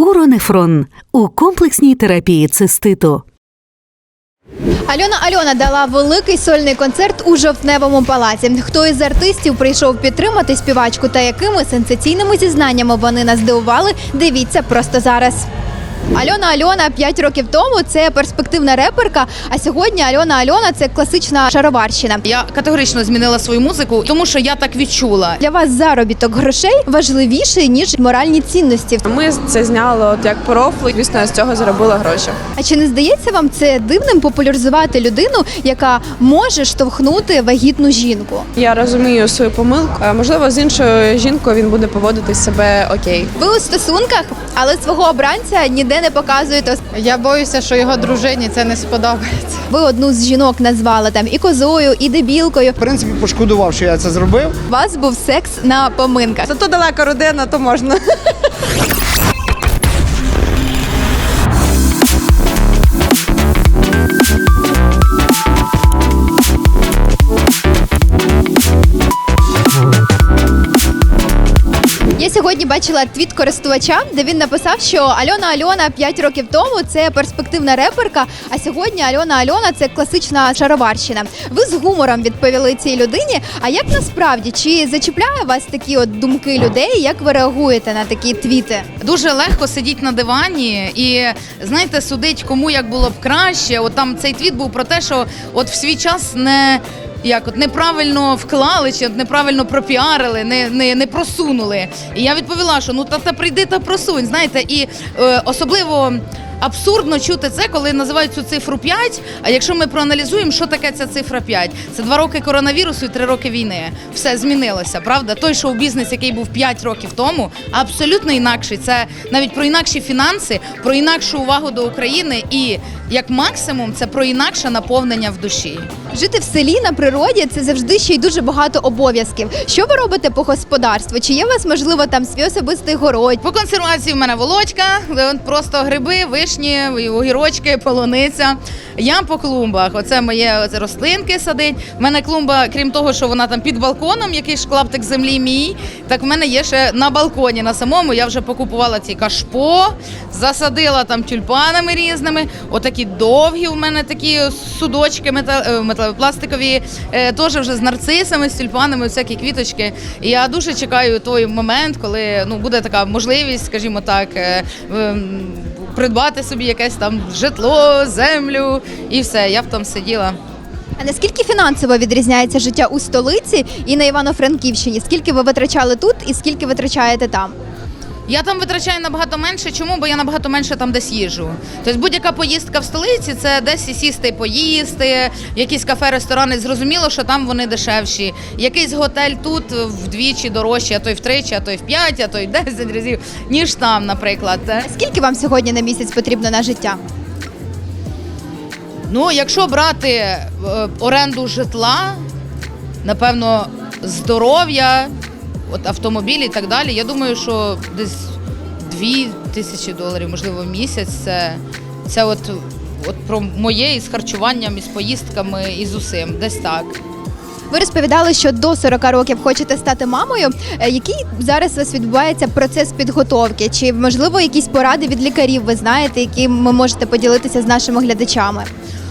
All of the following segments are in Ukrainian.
Уронефрон у комплексній терапії циститу. Альона Альона дала великий сольний концерт у жовтневому палаці. Хто із артистів прийшов підтримати співачку та якими сенсаційними зізнаннями вони нас здивували? Дивіться просто зараз. Альона Альона 5 років тому це перспективна реперка. А сьогодні Альона Альона це класична шароварщина. Я категорично змінила свою музику, тому що я так відчула. Для вас заробіток грошей важливіший ніж моральні цінності. Ми це зняли от як по рофлу, і, звісно, з цього заробила гроші. А чи не здається вам це дивним популяризувати людину, яка може штовхнути вагітну жінку? Я розумію свою помилку. Е, Можливо, з іншою жінкою він буде поводити себе окей. Ви у стосунках, але свого обранця ніде не показуєте. Я боюся, що його дружині це не сподобається. Ви одну з жінок назвали там і козою, і дебілкою. В принципі, пошкодував, що я це зробив. У вас був секс на поминках. Зато далека родина, то можна. Сьогодні бачила твіт користувача, де він написав, що Альона Альона 5 років тому це перспективна реперка, а сьогодні Альона Альона це класична шароварщина. Ви з гумором відповіли цій людині. А як насправді чи зачіпляє вас такі от думки людей? Як ви реагуєте на такі твіти? Дуже легко сидіти на дивані і знаєте, судить, кому як було б краще. От там цей твіт був про те, що от в свій час не. Як от неправильно вклали чи неправильно пропіарили, не, не, не просунули. І я відповіла, що ну та, та прийди та просунь. Знаєте, і е, особливо абсурдно чути це, коли називають цю цифру 5. А якщо ми проаналізуємо, що таке ця цифра 5? Це два роки коронавірусу і три роки війни. Все змінилося, правда? Той шоу-бізнес, який був 5 років тому, абсолютно інакший. Це навіть про інакші фінанси, про інакшу увагу до України і як максимум це про інакше наповнення в душі. Жити в селі на природі це завжди ще й дуже багато обов'язків. Що ви робите по господарству? Чи є у вас можливо там свій особистий город? По консервації в мене волочка, е, просто гриби, вишні, огірочки, полуниця. Я по клумбах. Оце моє оце рослинки садить. У мене клумба, крім того, що вона там під балконом, якийсь клаптик землі мій. Так в мене є ще на балконі на самому. Я вже покупувала ці кашпо, засадила там тюльпанами різними. Отакі довгі в мене такі судочки мета- е, металопластикові, е, теж вже з нарцисами, з тюльпанами, всякі квіточки. І я дуже чекаю той момент, коли ну буде така можливість, скажімо так. Придбати собі якесь там житло, землю і все. Я б там сиділа. А наскільки фінансово відрізняється життя у столиці і на Івано-Франківщині? Скільки ви витрачали тут і скільки витрачаєте там? Я там витрачаю набагато менше. Чому? Бо я набагато менше там десь їжу. Тобто будь-яка поїздка в столиці це десь і сісти і поїсти, якісь кафе, ресторани. Зрозуміло, що там вони дешевші. Якийсь готель тут вдвічі дорожчий, а то й втричі, а то й в п'ять, а то й в десять разів, ніж там, наприклад. Скільки вам сьогодні на місяць потрібно на життя? Ну, якщо брати е, оренду житла, напевно, здоров'я, от автомобілі і так далі, я думаю, що десь 2 тисячі доларів, можливо, в місяць. Це, це от, от про моє із харчуванням, із поїздками, і з усім. Десь так. Ви розповідали, що до 40 років хочете стати мамою. Е, Який зараз у вас відбувається процес підготовки? Чи можливо якісь поради від лікарів ви знаєте, які ви можете поділитися з нашими глядачами?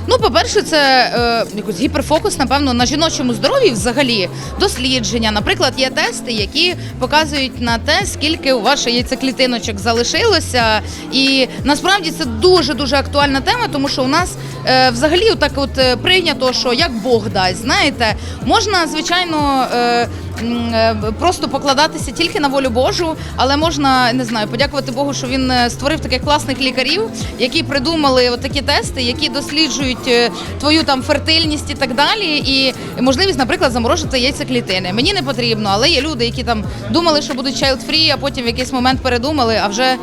Ну, по-перше, це е, якийсь гіперфокус, напевно, на жіночому здоров'ї взагалі дослідження. Наприклад, є тести, які показують на те, скільки у ваших яйцеклітиночок залишилося. І насправді це дуже дуже актуальна тема, тому що у нас е, взагалі так от е, прийнято, що як Бог дасть, знаєте, можна звичайно. Е, е, Просто покладатися тільки на волю Божу, але можна не знаю, подякувати Богу, що він е, створив таких класних лікарів, які придумали такі тести, які досліджують е, твою там фертильність і так далі, і можливість, наприклад, заморожити яйцеклітини. Мені не потрібно, але є люди, які там думали, що будуть child free, а потім в якийсь момент передумали, а вже.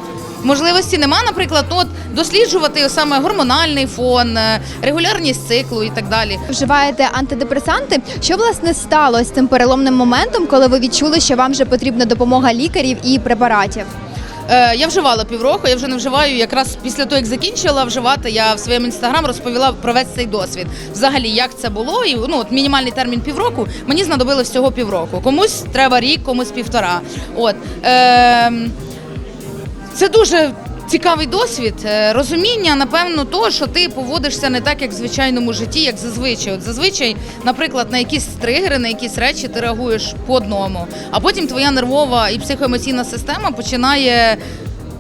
Можливості нема, наприклад, ну, от досліджувати саме гормональний фон, е, регулярність циклу і так далі. Вживаєте антидепресанти. Що власне сталося з цим переломним моментом, коли ви відчули, що вам вже потрібна допомога лікарів і препаратів? Е, я вживала півроку, я вже не вживаю. Якраз після того, як закінчила вживати, я в своєму інстаграм розповіла про весь цей досвід. Взагалі, як це було, і ну от мінімальний термін півроку. Мені знадобилось всього півроку. Комусь треба рік, комусь півтора. От е, це дуже цікавий досвід, е, розуміння, напевно, того, що ти поводишся не так, як в звичайному житті, як зазвичай. От зазвичай, наприклад, на якісь тригери, на якісь речі ти реагуєш по одному, а потім твоя нервова і психоемоційна система починає.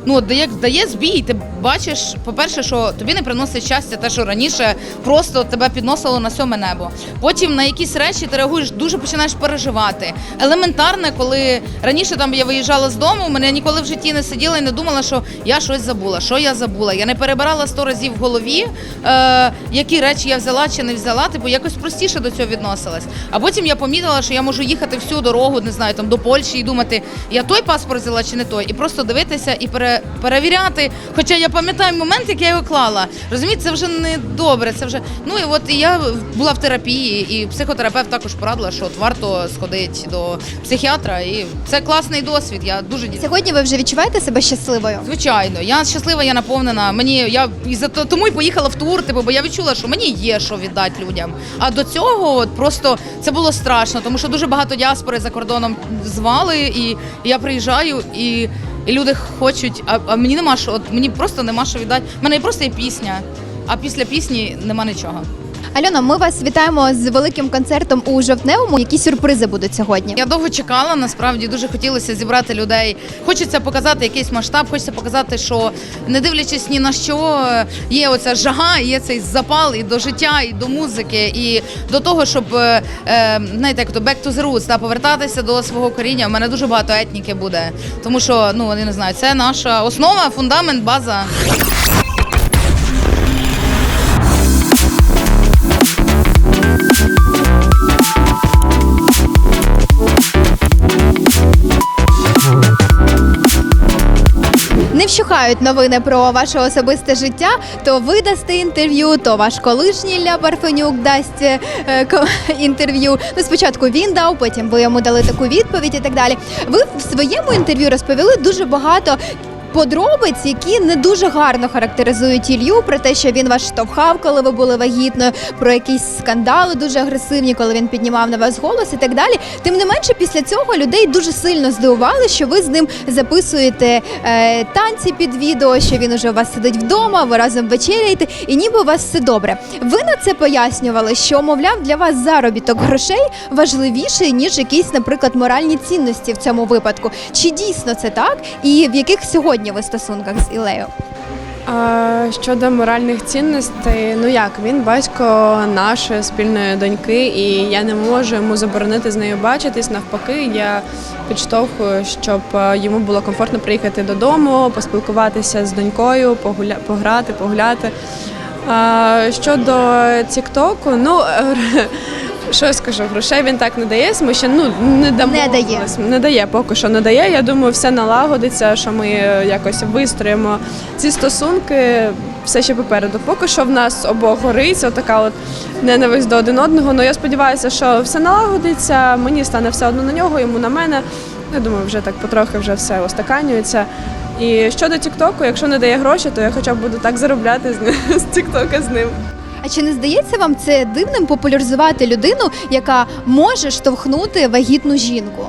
Ну, дає, дає збій, ти бачиш, по-перше, що тобі не приносить щастя, те, що раніше просто тебе підносило на сьоме небо. Потім на якісь речі ти реагуєш, дуже починаєш переживати. Елементарне, коли раніше там я виїжджала з дому, мене ніколи в житті не сиділа і не думала, що я щось забула, що я забула. Я не перебирала сто разів в голові, е, які речі я взяла чи не взяла. Типу, якось простіше до цього відносилась. А потім я помітила, що я можу їхати всю дорогу, не знаю, там до Польщі і думати, я той паспорт взяла чи не той, і просто дивитися і пере, перевіряти. Хоча я пам'ятаю момент, як я його клала. Розумієте, це вже не добре. Це вже ну і от і я була в терапії, і психотерапевт також порадила, що от варто сходити до психіатра, і це класний досвід. Я дуже дякую. Сьогодні ви вже відчуваєте себе щасливою? Звичайно, я щаслива, я наповнена. Мені я і за тому й поїхала в тур, типу, бо я відчула, що мені є що віддати людям. А до цього от просто це було страшно, тому що дуже багато діаспори за кордоном звали, і я приїжджаю і. І люди хочуть, а, а мені нема що, от мені просто нема що віддати. У мене просто є пісня, а після пісні нема нічого. Альона, ми вас вітаємо з великим концертом у жовтневому. Які сюрпризи будуть сьогодні? Я довго чекала, насправді дуже хотілося зібрати людей. Хочеться показати якийсь масштаб, хочеться показати, що не дивлячись ні на що, є оця жага, є цей запал і до життя, і до музики, і до того, щоб е, е, знаєте, як то back to the roots, та повертатися до свого коріння. У мене дуже багато етніки буде, тому що ну я не знаю, це наша основа, фундамент, база. Вщухають новини про ваше особисте життя. То ви дасте інтерв'ю, то ваш колишній Ілля Парфенюк дасть е, інтерв'ю. Ну, спочатку він дав, потім ви йому дали таку відповідь і так далі. Ви в своєму інтерв'ю розповіли дуже багато. Подробиць, які не дуже гарно характеризують Ілью, про те, що він вас штовхав, коли ви були вагітною, про якісь скандали дуже агресивні, коли він піднімав на вас голос і так далі. Тим не менше, після цього людей дуже сильно здивували, що ви з ним записуєте е, танці під відео, що він уже у вас сидить вдома, ви разом вечеряєте, і ніби у вас все добре. Ви на це пояснювали, що мовляв для вас заробіток грошей важливіший ніж якісь, наприклад, моральні цінності в цьому випадку. Чи дійсно це так? І в яких сьогодні ви стосунках з Ілею? А, щодо моральних цінностей, ну як він батько нашої спільної доньки, і я не можу йому заборонити з нею бачитись. Навпаки, я підштовхую, щоб е, йому було комфортно приїхати додому, поспілкуватися з донькою, погуля... пограти, погуляти. А, щодо Тіктоку, ну що я скажу, грошей він так не дає, ми ще ну не дамо. Не дає. Не дає, поки що не дає. Я думаю, все налагодиться, що ми е, якось вистроїмо ці стосунки. Все ще попереду. Поки що в нас обох горить, така от ненависть до один одного. Ну я сподіваюся, що все налагодиться. Мені стане все одно на нього, йому на мене. Я думаю, вже так потрохи вже все остаканюється. І щодо Тіктоку, якщо не дає гроші, то я хоча б буду так заробляти з Тіктока з ним. А чи не здається вам це дивним популяризувати людину, яка може штовхнути вагітну жінку?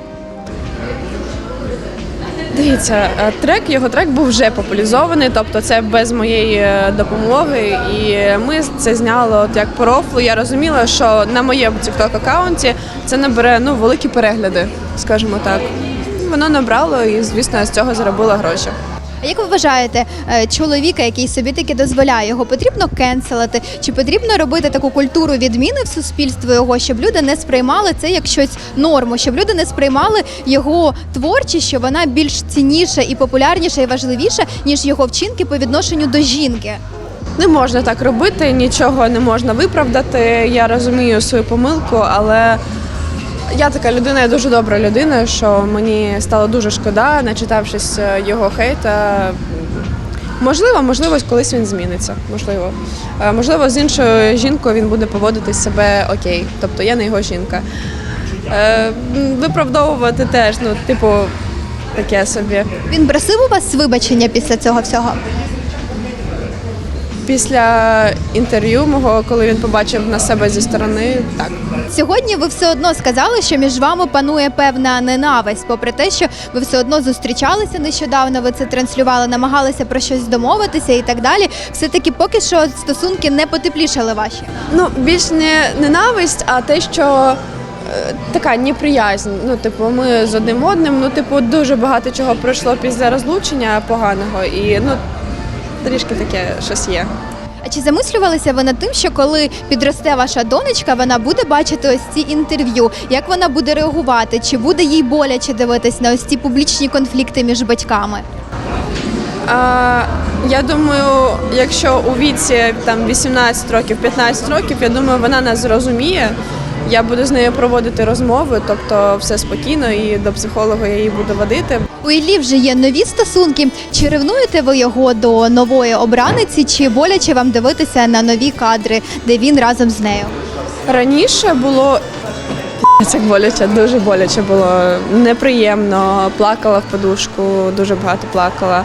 Дивіться, е, трек, його трек був вже популяризований, тобто це без моєї е, допомоги. І ми це зняли от як по рофлу. Я розуміла, що на моєму TikTok аккаунті це набере ну, великі перегляди, скажімо так. Воно набрало і, звісно, з цього заробила гроші. А як ви вважаєте, е, чоловіка, який собі таки дозволяє, його потрібно кенселити? Чи потрібно робити таку культуру відміни в суспільстві його, щоб люди не сприймали це як щось норму, щоб люди не сприймали його творчість, що вона більш цінніша і популярніша і важливіша, ніж його вчинки по відношенню до жінки? Не можна так робити, нічого не можна виправдати. Я розумію свою помилку, але я така людина, я дуже добра людина, що мені стало дуже шкода, начитавшись е, його хейта. Можливо, можливо, колись він зміниться. Можливо. Е, Можливо, з іншою жінкою він буде поводити себе окей. Тобто я не його жінка. Е, Виправдовувати теж, ну, типу, таке собі. Він просив у вас вибачення після цього всього? Після інтерв'ю мого, коли він побачив на себе зі сторони, так. Сьогодні ви все одно сказали, що між вами панує певна ненависть, попри те, що ви все одно зустрічалися нещодавно, ви це транслювали, намагалися про щось домовитися і так далі. Все таки поки що стосунки не потеплішали ваші. Ну, більш не ненависть, а те, що е, така неприязнь. Ну, типу, ми з одним одним, ну, типу, дуже багато чого пройшло після розлучення поганого, і ну, трішки таке щось є. А чи замислювалися ви над тим, що коли підросте ваша донечка, вона буде бачити ось ці інтерв'ю? Як вона буде реагувати? Чи буде їй боляче дивитись на ось ці публічні конфлікти між батьками? А, я думаю, якщо у віці там 18 років, 15 років, я думаю, вона нас зрозуміє. Я буду з нею проводити розмови, тобто все спокійно, і до психолога я її буду водити. У Іллі вже є нові стосунки. Чи ревнуєте ви його до нової обраниці, чи боляче вам дивитися на нові кадри, де він разом з нею? Раніше було це боляче, дуже боляче було. Неприємно, плакала в подушку, дуже багато плакала,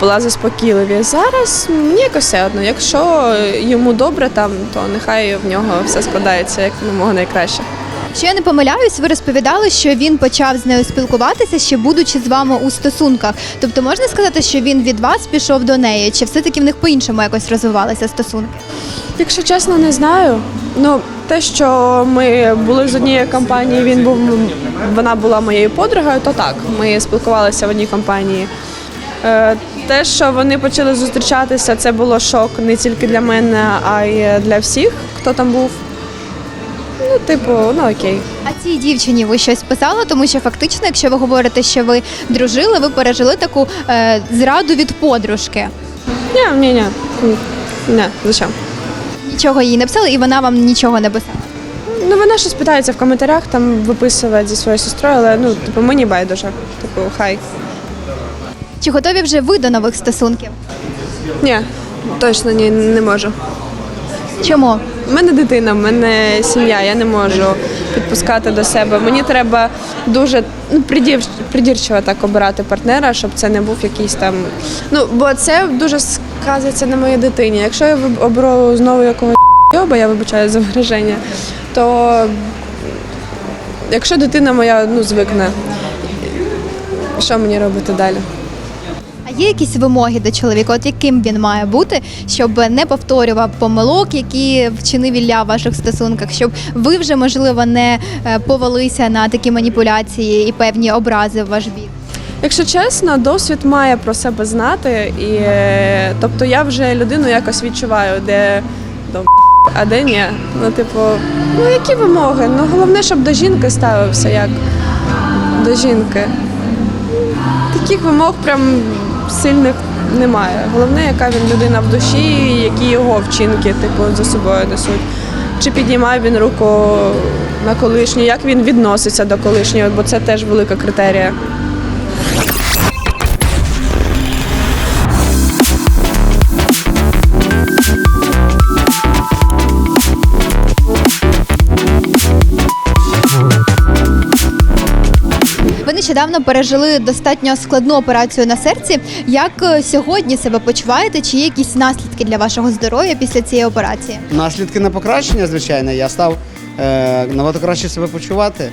була заспокійливі. Зараз мені якось все одно. Якщо йому добре там, то нехай в нього все складається як мого найкраще. Якщо я не помиляюсь, ви розповідали, що він почав з нею спілкуватися ще будучи з вами у стосунках. Тобто можна сказати, що він від вас пішов до неї, чи все-таки в них по-іншому якось розвивалися стосунки? Якщо чесно, не знаю. Ну, те, що ми були з однієї компанії, він був вона була моєю подругою, то так, ми спілкувалися в одній компанії. Те, що вони почали зустрічатися, це було шок не тільки для мене, а й для всіх, хто там був. Ну, типу, ну окей. А цій дівчині ви щось писали, тому що фактично, якщо ви говорите, що ви дружили, ви пережили таку е, зраду від подружки. Ні, ні, ні. Ні, зачем? Нічого їй не писали, і вона вам нічого не писала. Ну, вона щось питається в коментарях, там виписує зі своєю сестрою, але ну, типу, мені байдуже. Типу, хай. Чи готові вже ви до нових стосунків? Ні, точно ні, не можу. Чому? У мене дитина, в мене сім'я, я не можу підпускати до себе. Мені треба дуже ну, придір, придірчиво так обирати партнера, щоб це не був якийсь там. Ну, бо це дуже сказується на моїй дитині. Якщо я оберу знову якогось йоба, я вибачаю за вираження, то якщо дитина моя ну, звикне, що мені робити далі? Є якісь вимоги до чоловіка? От яким він має бути, щоб не повторював помилок, які вчинив Ілля в ваших стосунках, щоб ви вже можливо не е, повелися на такі маніпуляції і певні образи в ваш бік? Якщо чесно, досвід має про себе знати, і е, тобто я вже людину якось відчуваю, де до а де ні. Ну, типу, ну які вимоги? Ну головне, щоб до жінки ставився як до жінки. Таких вимог прям сильних немає. Головне, яка він людина в душі, які його вчинки, типу, за собою несуть. Чи піднімає він руку на колишню, як він відноситься до колишнього, бо це теж велика критерія. Нещодавно пережили достатньо складну операцію на серці. Як е, сьогодні себе почуваєте? Чи є якісь наслідки для вашого здоров'я після цієї операції? Наслідки на покращення, звичайно, я став е, набагато краще себе почувати.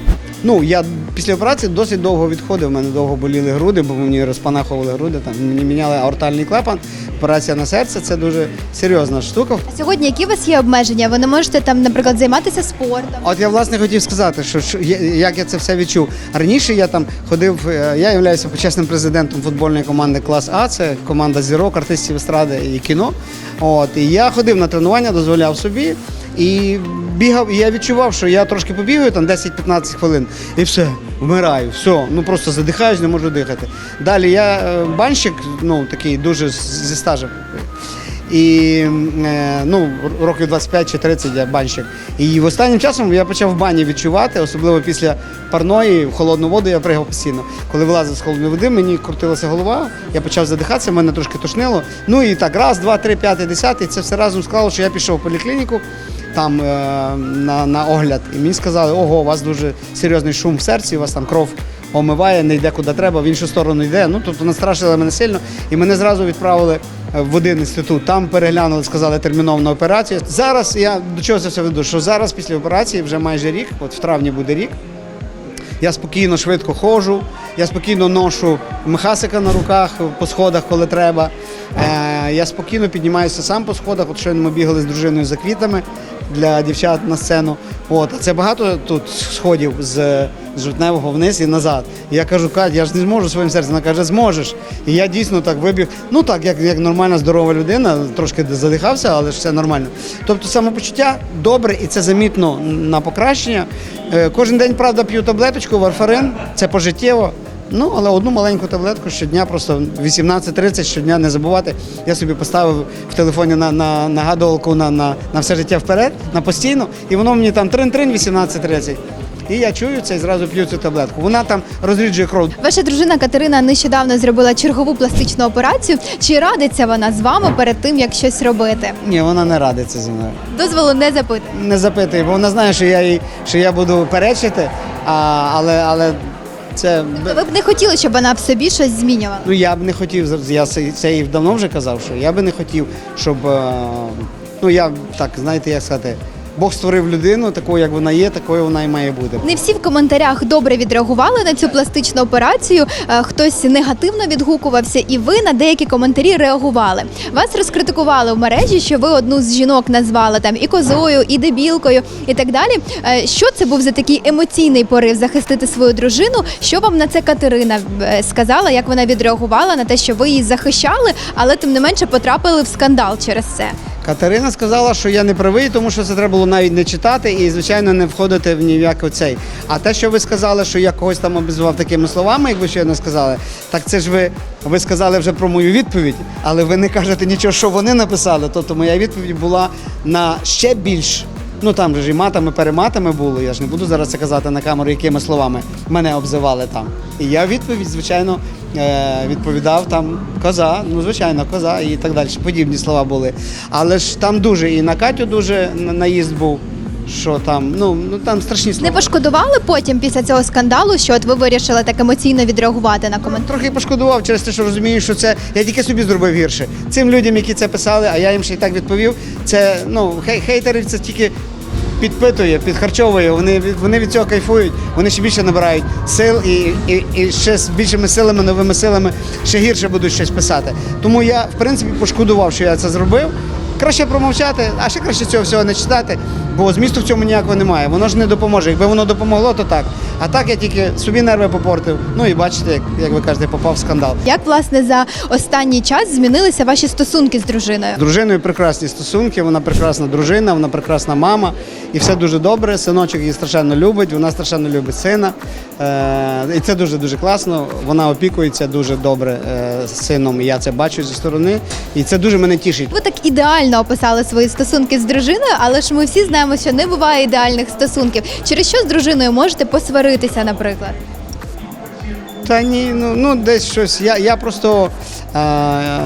Ну, я після операції досить довго відходив, у мене довго боліли груди, бо мені розпанахували груди, там мені міняли аортальний клапан. Операція на серце це дуже серйозна штука. А сьогодні які у вас є обмеження? Ви не можете там, наприклад, займатися спортом? От я власне хотів сказати, що, що як я це все відчув. Раніше я там ходив, е, я являюся почесним президентом футбольної команди клас А, це команда зірок, артистів естради і кіно. От і я ходив на тренування, дозволяв собі і бігав. І я відчував, що я трошки побігаю там 10-15 хвилин, і все, вмираю, все, ну просто задихаюсь, не можу дихати. Далі я е, банщик, ну такий дуже зі стажем. І е, ну, років 25 чи 30 я банщик. І в останнім часом я почав в бані відчувати, особливо після парної, в холодну воду я пригав постійно. Коли вилазив з холодної води, мені крутилася голова, я почав задихатися, мене трошки тошнило. Ну і так, раз, два, три, п'ятий, десятий, це все разом склало, що я пішов в поліклініку там е, на, на огляд. І мені сказали, ого, у вас дуже серйозний шум в серці, у вас там кров омиває, не йде куди треба, в іншу сторону йде. Ну, тобто настрашили мене сильно. І мене зразу відправили е, в один інститут. Там переглянули, сказали терміново на операцію. Зараз я до чого це все веду? Що зараз після операції вже майже рік, от в травні буде рік. Я спокійно швидко ходжу, я спокійно ношу мехасика на руках по сходах, коли треба. Е, я спокійно піднімаюся сам по сходах. От щойно ми бігали з дружиною за квітами для дівчат на сцену. От, а це багато тут сходів з, з жовтневого вниз і назад. І я кажу, Кать, я ж не зможу своїм серцем. Вона каже, зможеш. І я дійсно так вибіг. Ну так, як, як нормальна здорова людина, трошки задихався, але ж все нормально. Тобто самопочуття добре і це замітно на покращення. Е, Кожен день, правда, п'ю таблеточку, варфарин, це пожиттєво. Ну, але одну маленьку таблетку щодня, просто 18.30 щодня не забувати. Я собі поставив в телефоні на, на нагадувалку на, на, на все життя вперед, на постійно, і воно мені там трин-трин 18.30. І я чую це і зразу п'ю цю таблетку. Вона там розріджує кров. Ваша дружина Катерина нещодавно зробила чергову пластичну операцію. Чи радиться вона з вами перед тим, як щось робити? Ні, вона не радиться зі мною. Дозволу не запитує. Не запитує, бо вона знає, що я їй, що я буду перечити, а, але, але це. Ви б не хотіли, щоб вона в собі щось змінювала? Ну я б не хотів, я це, це і давно вже казав, що я би не хотів, щоб е, ну я так, знаєте, як сказати, Бог створив людину, такою, як вона є, такою вона і має бути. Не всі в коментарях добре відреагували на цю пластичну операцію. Е, Хтось негативно відгукувався, і ви на деякі коментарі реагували. Вас розкритикували в мережі, що ви одну з жінок назвали там і козою, і дебілкою, і так далі. Е, Що це був за такий емоційний порив захистити свою дружину? Що вам на це Катерина е, сказала? Як вона відреагувала на те, що ви її захищали, але тим не менше потрапили в скандал через це? Катерина сказала, що я не правий, тому що це треба було навіть не читати і, звичайно, не входити в ніяк цей. А те, що ви сказали, що я когось там обізвав такими словами, як ви щойно сказали, так це ж ви, ви сказали вже про мою відповідь, але ви не кажете нічого, що вони написали. Тобто моя відповідь була на ще більш. Ну там же ж і матами, перематами було. Я ж не буду зараз це казати на камеру, якими словами мене обзивали там. І я відповідь, звичайно, е, відповідав там коза, ну звичайно, коза і так далі. Подібні слова були. Але ж там дуже і на Катю дуже на- наїзд був. Що там, ну, ну там страшні слова. Не пошкодували потім після цього скандалу, що от ви вирішили так емоційно відреагувати на коментар? Трохи пошкодував через те, що розумію, що це я тільки собі зробив гірше. Цим людям, які це писали, а я їм ще й так відповів. Це ну хей, хейтери це тільки підпитує, підхарчовує. Вони від- вони від цього кайфують. Вони ще більше набирають сил і, і, і ще з більшими силами, новими силами ще гірше будуть щось писати. Тому я в принципі пошкодував, що я це зробив. Краще промовчати, а ще краще цього всього не читати, бо змісту в цьому ніякого немає. Воно ж не допоможе. Якби воно допомогло, то так. А так я тільки собі нерви попортив. Ну і бачите, як, як ви кажете, попав в скандал. Як власне за останній час змінилися ваші стосунки з дружиною? З дружиною прекрасні стосунки, вона прекрасна дружина, вона прекрасна мама, і все дуже добре. Синочок її страшенно любить, вона страшенно любить сина. Е, і це дуже дуже класно. Вона опікується дуже добре е, сином. Я це бачу зі сторони, і це дуже мене тішить. Ви так ідеально описали свої стосунки з дружиною, але ж ми всі знаємо, що не буває ідеальних стосунків. Через що з дружиною можете посваритися, наприклад? Та ні, ну, ну десь щось. Я, я просто. Е,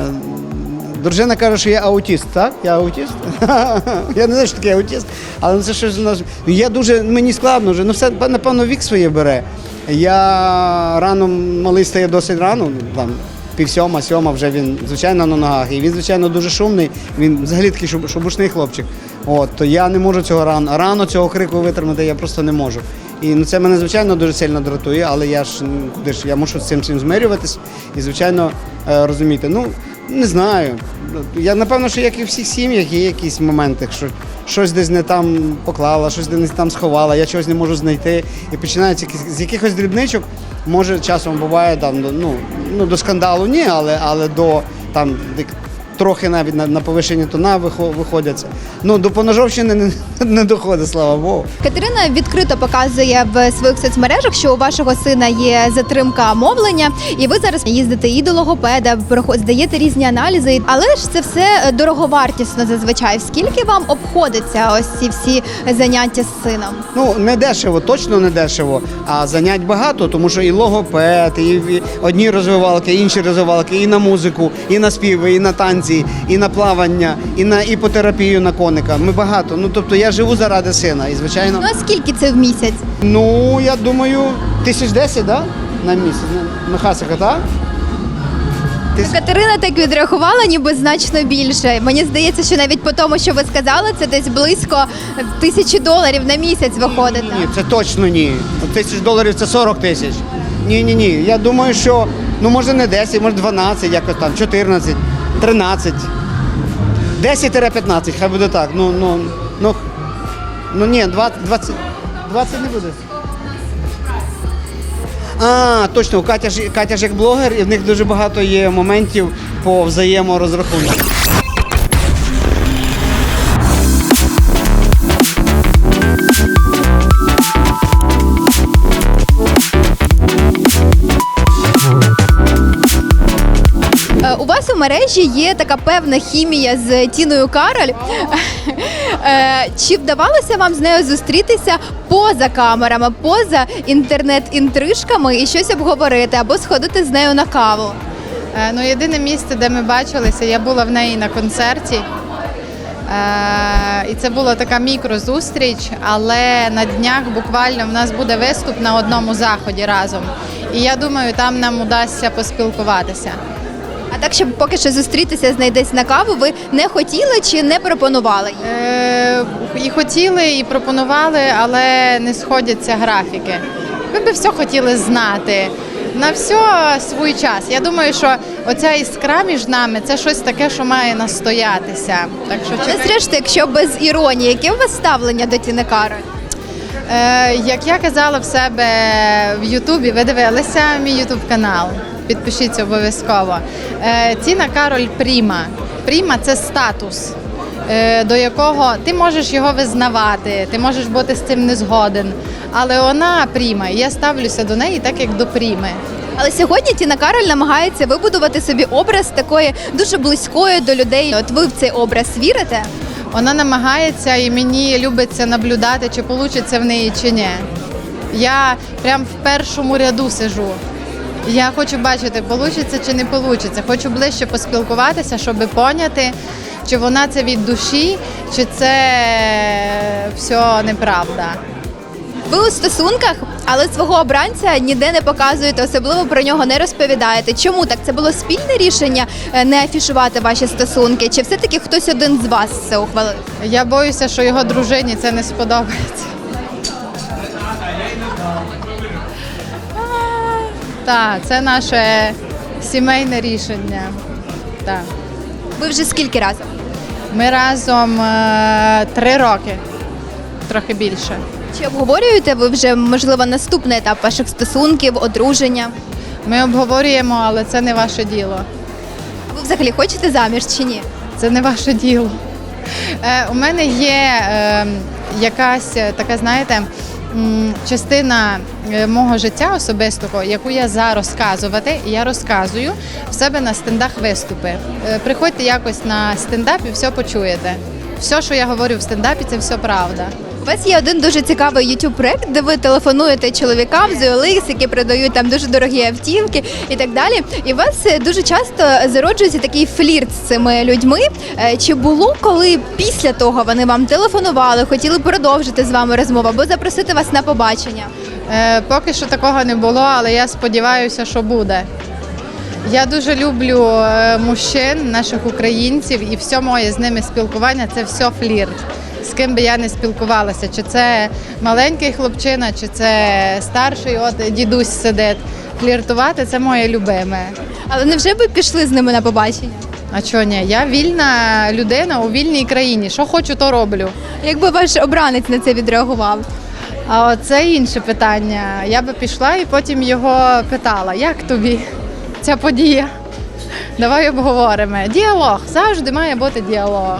дружина каже, що я аутіст, так? Я аутіст. я не знаю, що таке аутіст, але це щось у нас. Я дуже, мені складно вже, ну все, напевно, вік своє бере. Я рано, малий стає досить рано, ну, там, пів сьома, сьома вже він, звичайно, на ногах. І він, звичайно, дуже шумний. Він взагалі такий шуб- шубушний хлопчик. От, то я не можу цього рано, рано цього крику витримати, я просто не можу. І ну, це мене, звичайно, дуже сильно дратує, але я ж куди ж я мушу з цим цим змирюватись і, звичайно, е, розуміти. Ну, не знаю. Я напевно, що як і в всіх сім'ях є якісь моменти, що щось десь не там поклала, щось десь не там сховала, я чогось не можу знайти. І починається з якихось дрібничок. Може, часом буває там ну, ну, до скандалу ні, але, але до там трохи навіть на, на повищення тона вихо- виходяться. Ну, до поножовщини не, не доходить, слава Богу. Катерина відкрито показує в своїх соцмережах, що у вашого сина є затримка мовлення, і ви зараз їздите і до логопеда, здаєте різні аналізи. Але ж це все дороговартісно зазвичай. Скільки вам обходиться ось ці всі заняття з сином? Ну, не дешево, точно не дешево, а занять багато, тому що і логопед, і одні розвивалки, інші розвивалки, і на музику, і на співи, і на танці, і на плавання, і на іпотерапію на коника. Ми багато. Ну тобто я живу заради сина, і звичайно. Ну а скільки це в місяць? Ну, я думаю, тисяч десять, да? На місяць. Ну, Михасика, так? Тис- Катерина так відреагувала, ніби значно більше. Мені здається, що навіть по тому, що ви сказали, це десь близько тисячі доларів на місяць виходить. Ні, це точно ні. Тисяч доларів це 40 тисяч. Ні, ні, ні. Я думаю, що ну може не 10, може 12, якось там, 14, 13. 10-15, хай буде так. Ну, ну, ну, ну ні, 20, 20, 20 не буде. А, точно, Катя ж, Катя ж як блогер, і в них дуже багато є моментів по взаєморозрахунку. У мережі є така певна хімія з Тіною Кароль. Е, Чи вдавалося вам з нею зустрітися поза камерами, поза інтернет-інтрижками і щось обговорити або сходити з нею на каву? Е, Ну, єдине місце, де ми бачилися, я була в неї на концерті. Е, І це була така мікрозустріч, але на днях буквально в нас буде виступ на одному заході разом. І я думаю, там нам удасться поспілкуватися. Так, щоб поки що зустрітися з нею десь на каву, ви не хотіли чи не пропонували? їй? Е, І хотіли, і пропонували, але не сходяться графіки. Ми би все хотіли знати. На все свій час. Я думаю, що оця іскра між нами це щось таке, що має настоятися. Так що Але чекай. зрештою, якщо без іронії, яке у вас ставлення до Тіни Кароль? Е, як я казала в себе в Ютубі, ви дивилися мій Ютуб канал. Підпишіться обов'язково. Е, Тіна Кароль Пріма. Пріма це статус, е, до якого ти можеш його визнавати, ти можеш бути з цим не згоден. Але вона пріма, і я ставлюся до неї так, як до пріми. Але сьогодні Тіна Кароль намагається вибудувати собі образ такої дуже близької до людей. От ви в цей образ вірите? Вона намагається і мені любиться наблюдати, чи вийде в неї чи ні. Я прям в першому ряду сижу. Я хочу бачити, вийде чи не вийде. Хочу ближче поспілкуватися, щоб поняти, чи вона це від душі, чи це все неправда. Ви у стосунках, але свого обранця ніде не показуєте, особливо про нього не розповідаєте. Чому так? Це було спільне рішення е, не афішувати ваші стосунки? Чи все-таки хтось один з вас це ухвалив? Я боюся, що його дружині це не сподобається. Так, це наше сімейне рішення. Так. Ви вже скільки разом? Ми разом е, три роки, трохи більше. Чи обговорюєте ви вже можливо наступний етап ваших стосунків, одруження? Ми обговорюємо, але це не ваше діло. Ви взагалі хочете заміж чи ні? Це не ваше діло. Е, у мене є е, якась така, знаєте, частина е, мого життя особистого, яку я за розказувати, я розказую в себе на стендах виступи. Е, приходьте якось на стендап і все почуєте. Все, що я говорю в стендапі, це все правда. У вас є один дуже цікавий youtube проект, де ви телефонуєте чоловікам з OLX, які продають там дуже дорогі автівки і так далі. І у вас е, дуже часто зароджується такий флірт з цими людьми. Е, Чи було коли після того вони вам телефонували, хотіли продовжити з вами розмову або запросити вас на побачення? Е, поки що такого не було, але я сподіваюся, що буде. Я дуже люблю мужчин, наших українців, і все моє з ними спілкування це все флірт. З ким би я не спілкувалася, чи це маленький хлопчина, чи це старший, от дідусь сидить. Фліртувати це моє любиме. Але невже ви пішли з ними на побачення? А чого ні? Я вільна людина у вільній країні. Що хочу, то роблю. Якби ваш обранець на це відреагував? А от це інше питання. Я би пішла і потім його питала, як тобі ця подія? Давай обговоримо. Діалог завжди має бути діалог.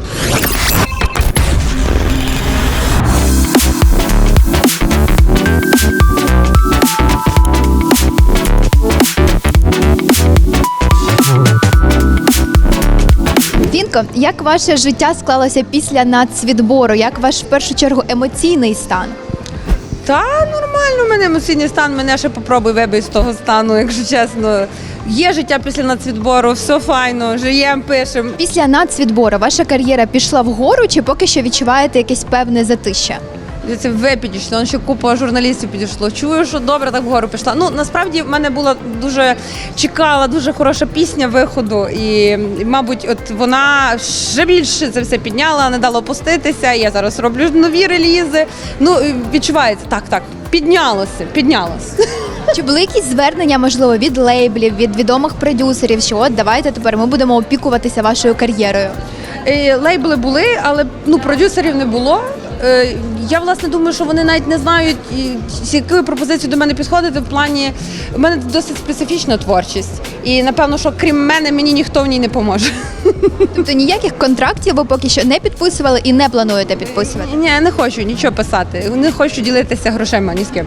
Вінко, як ваше життя склалося після нацвідбору? Як ваш в першу чергу емоційний стан? Та нормально в мене емоційний стан, мене ще попробуй вибити з того стану, якщо чесно. Є життя після нацвідбору, все файно, живемо, пишемо. Після нацвідбору ваша кар'єра пішла вгору, чи поки що відчуваєте якесь певне затища? Це ви підійшли, он ще купа журналістів підійшло. Чую, що добре так вгору пішла. Ну насправді в мене була дуже чекала, дуже хороша пісня виходу, і, і, мабуть, от вона ще більше це все підняла, не дала опуститися. Я зараз роблю нові релізи. Ну відчувається так, так. Піднялося, піднялося. Чи були якісь звернення, можливо, від лейблів, від відомих продюсерів, що от давайте тепер ми будемо опікуватися вашою кар'єрою? Е, Лейбли були, але ну продюсерів не було. Е, Я власне думаю, що вони навіть не знають, з якою пропозицією до мене підходити. В плані в мене досить специфічна творчість, і напевно, що крім мене, мені ніхто в ній не поможе. Тобто ніяких контрактів ви поки що не підписували і не плануєте підписувати. Ні, я не хочу нічого писати. Не хочу ділитися грошима ні з ким.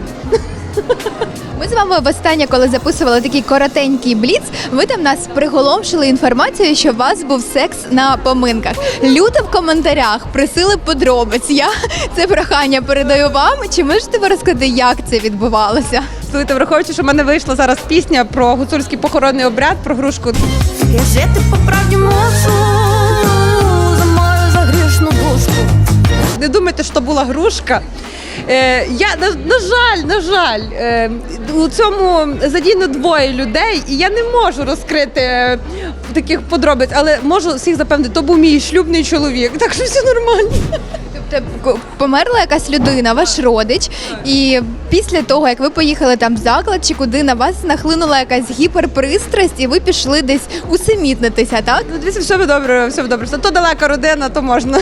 Ми з вами востаннє, коли записували такий коротенький бліц, ви там нас приголомшили інформацією, що у вас був секс на поминках. Люди в коментарях просили подробиць. Я це прохання передаю вам. Чи можете ви розказати, як це відбувалося? Слухайте, враховуючи, що в мене вийшла зараз пісня про гуцульський похоронний обряд, про грушку. Я жити по правді можу. Не думайте, що була грушка. Е, я на, на жаль, на жаль, е, у цьому задійно двоє людей, і я не можу розкрити е, таких подробиць, але можу всіх запевнити, то був мій шлюбний чоловік, так що все нормально. Тобто померла якась людина, ваш родич, і після того, як ви поїхали там в заклад чи куди на вас нахлинула якась гіперпристрасть, і ви пішли десь усамітнитися, так? Ну, дивіться, все добре, все добре. То далека родина, то можна.